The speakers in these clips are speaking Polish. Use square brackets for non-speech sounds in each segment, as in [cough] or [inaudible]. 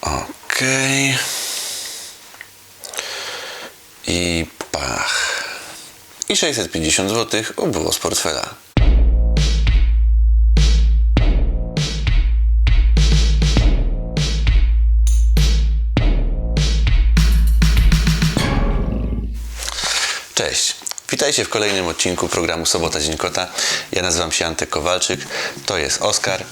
Okej. I pach. I 650 zł ubyło z portfela. Witajcie w kolejnym odcinku programu Sobota Dzień Kota. Ja nazywam się Antek Kowalczyk, to jest Oskar,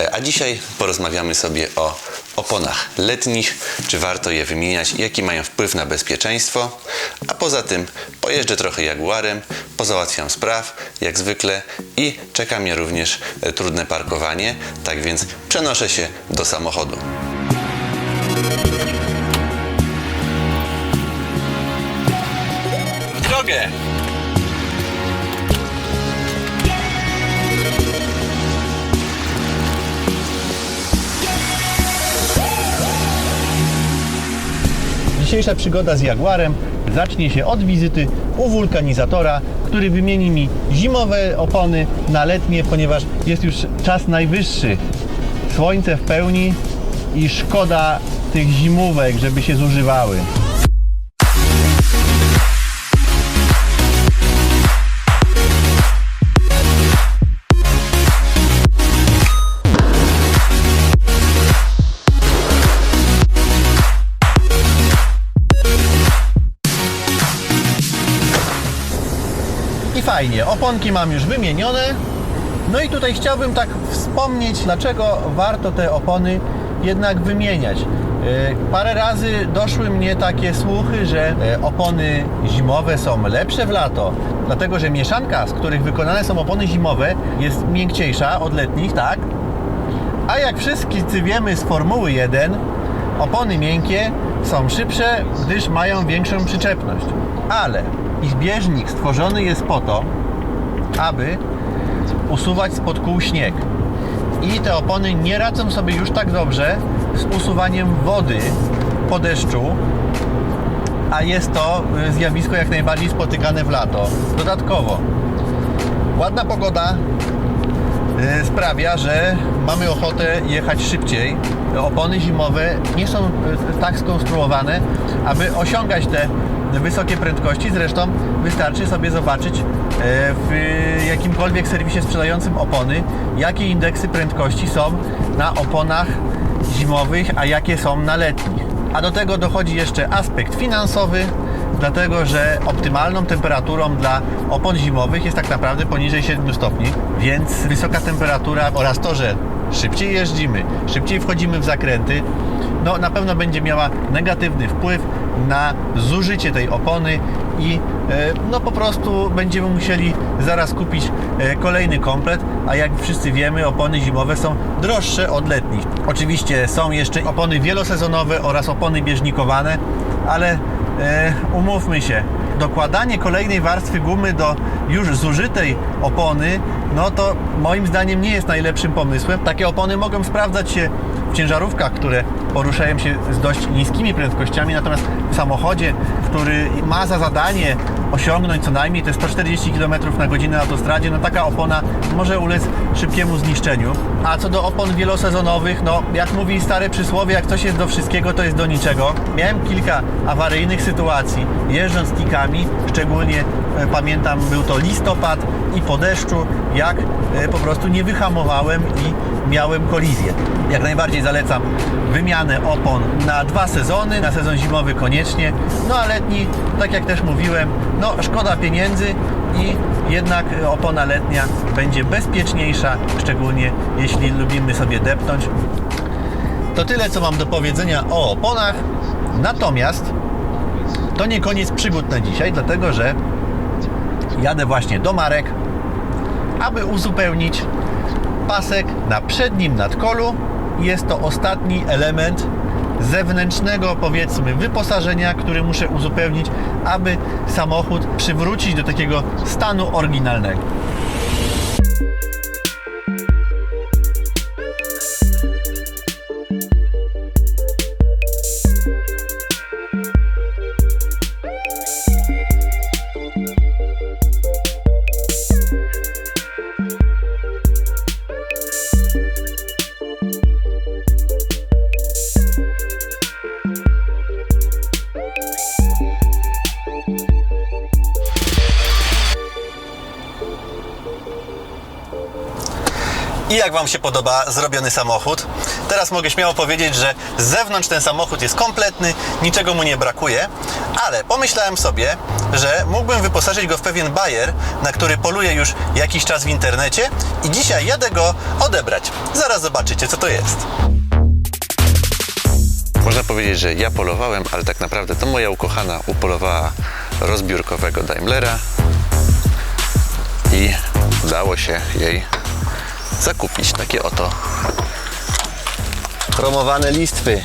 E, a dzisiaj porozmawiamy sobie o oponach letnich, czy warto je wymieniać, jaki mają wpływ na bezpieczeństwo, a poza tym pojeżdżę trochę Jaguarem, pozałatwiam spraw, jak zwykle i czeka mnie również e, trudne parkowanie, tak więc przenoszę się do samochodu. W drogę! Dzisiejsza przygoda z Jaguarem zacznie się od wizyty u wulkanizatora, który wymieni mi zimowe opony na letnie, ponieważ jest już czas najwyższy. Słońce w pełni i szkoda tych zimówek, żeby się zużywały. Fajnie, oponki mam już wymienione. No i tutaj chciałbym tak wspomnieć, dlaczego warto te opony jednak wymieniać. Yy, Parę razy doszły mnie takie słuchy, że e, opony zimowe są lepsze w lato, dlatego że mieszanka, z których wykonane są opony zimowe, jest miękciejsza od letnich, tak? A jak wszyscy wiemy z Formuły 1, opony miękkie są szybsze, gdyż mają większą przyczepność. Ale ich bieżnik stworzony jest po to, aby usuwać spod kół śnieg. I te opony nie radzą sobie już tak dobrze z usuwaniem wody po deszczu, a jest to y, zjawisko jak najbardziej spotykane w lato. Dodatkowo, ładna pogoda y, sprawia, że mamy ochotę jechać szybciej. Opony zimowe nie są y, tak skonstruowane, aby osiągać te wysokie prędkości. Zresztą wystarczy sobie zobaczyć e, w jakimkolwiek serwisie sprzedającym opony, jakie indeksy prędkości są na oponach zimowych, a jakie są na letnich. A do tego dochodzi jeszcze aspekt finansowy, dlatego że optymalną temperaturą dla opon zimowych jest tak naprawdę poniżej 7 stopni, więc wysoka temperatura oraz to, że szybciej jeździmy, szybciej wchodzimy w zakręty, no na pewno będzie miała negatywny wpływ na zużycie tej opony i e, no po prostu będziemy musieli zaraz kupić e, kolejny komplet, a jak wszyscy wiemy opony zimowe są droższe od letnich. Oczywiście są jeszcze opony wielosezonowe oraz opony bieżnikowane, ale e, umówmy się, dokładanie kolejnej warstwy gumy do już zużytej opony, no to moim zdaniem nie jest najlepszym pomysłem. Takie opony mogą sprawdzać się w ciężarówkach, które poruszają się z dość niskimi prędkościami, natomiast w samochodzie, który ma za zadanie osiągnąć co najmniej te 140 km na godzinę na autostradzie, no taka opona może ulec szybkiemu zniszczeniu. A co do opon wielosezonowych, no jak mówi stare przysłowie, jak coś jest do wszystkiego, to jest do niczego. Miałem kilka awaryjnych sytuacji jeżdżąc tikami, szczególnie pamiętam był to listopad i po deszczu, jak e, po prostu nie wyhamowałem i miałem kolizję. Jak najbardziej zalecam wymianę opon na dwa sezony, na sezon zimowy koniecznie, no a letni, tak jak też mówiłem, no szkoda pieniędzy i jednak opona letnia będzie bezpieczniejsza, szczególnie jeśli lubimy sobie depnąć. To tyle, co mam do powiedzenia o oponach. Natomiast to nie koniec przygód na dzisiaj, dlatego że jadę właśnie do Marek, aby uzupełnić pasek na przednim nadkolu. Jest to ostatni element zewnętrznego, powiedzmy, wyposażenia, który muszę uzupełnić, aby samochód przywrócić do takiego stanu oryginalnego. I jak Wam się podoba zrobiony samochód? Teraz mogę śmiało powiedzieć, że z zewnątrz ten samochód jest kompletny, niczego mu nie brakuje, ale pomyślałem sobie, że mógłbym wyposażyć go w pewien bajer, na który poluję już jakiś czas w internecie i dzisiaj jadę go odebrać. Zaraz zobaczycie, co to jest. Można powiedzieć, że ja polowałem, ale tak naprawdę to moja ukochana upolowała rozbiórkowego Daimlera i udało się jej zakupić takie oto chromowane listwy,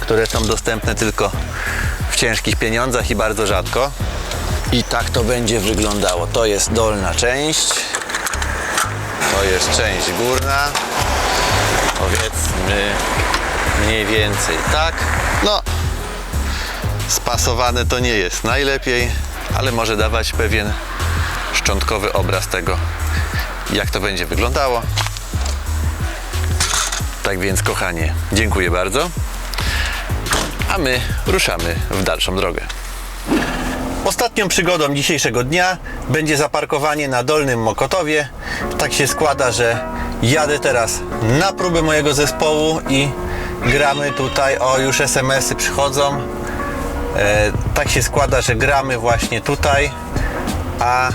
które są dostępne tylko w ciężkich pieniądzach i bardzo rzadko. I tak to będzie wyglądało. To jest dolna część, to jest część górna, powiedzmy mniej więcej tak. No, spasowane to nie jest najlepiej, ale może dawać pewien szczątkowy obraz tego, jak to będzie wyglądało. Tak więc, kochanie, dziękuję bardzo. A my ruszamy w dalszą drogę. Ostatnią przygodą dzisiejszego dnia będzie zaparkowanie na Dolnym Mokotowie. Tak się składa, że jadę teraz na próbę mojego zespołu i gramy tutaj. O, już SMS-y przychodzą. E, tak się składa, że gramy właśnie tutaj. A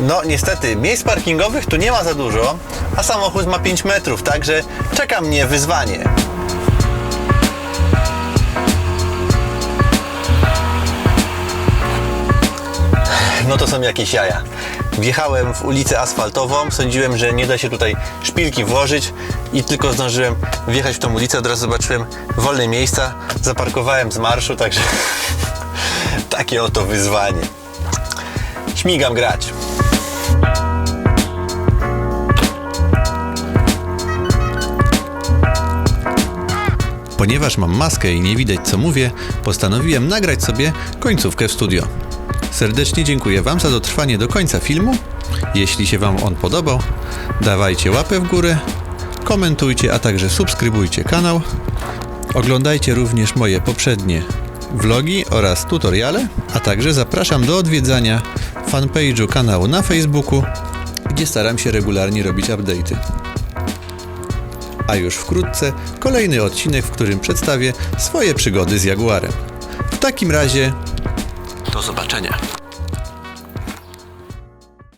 no niestety miejsc parkingowych tu nie ma za dużo, a samochód ma 5 metrów, także czeka mnie wyzwanie. No to są jakieś jaja. Wjechałem w ulicę asfaltową, sądziłem, że nie da się tutaj szpilki włożyć i tylko zdążyłem wjechać w tą ulicę, od razu zobaczyłem wolne miejsca, zaparkowałem z marszu, także [laughs] takie oto wyzwanie. Śmigam grać. Ponieważ mam maskę i nie widać co mówię, postanowiłem nagrać sobie końcówkę w studio. Serdecznie dziękuję Wam za dotrwanie do końca filmu. Jeśli się Wam on podobał, dawajcie łapę w górę, komentujcie, a także subskrybujcie kanał. Oglądajcie również moje poprzednie vlogi oraz tutoriale, a także zapraszam do odwiedzania fanpage'u kanału na Facebooku, gdzie staram się regularnie robić update'y a już wkrótce kolejny odcinek, w którym przedstawię swoje przygody z Jaguarem. W takim razie Do zobaczenia.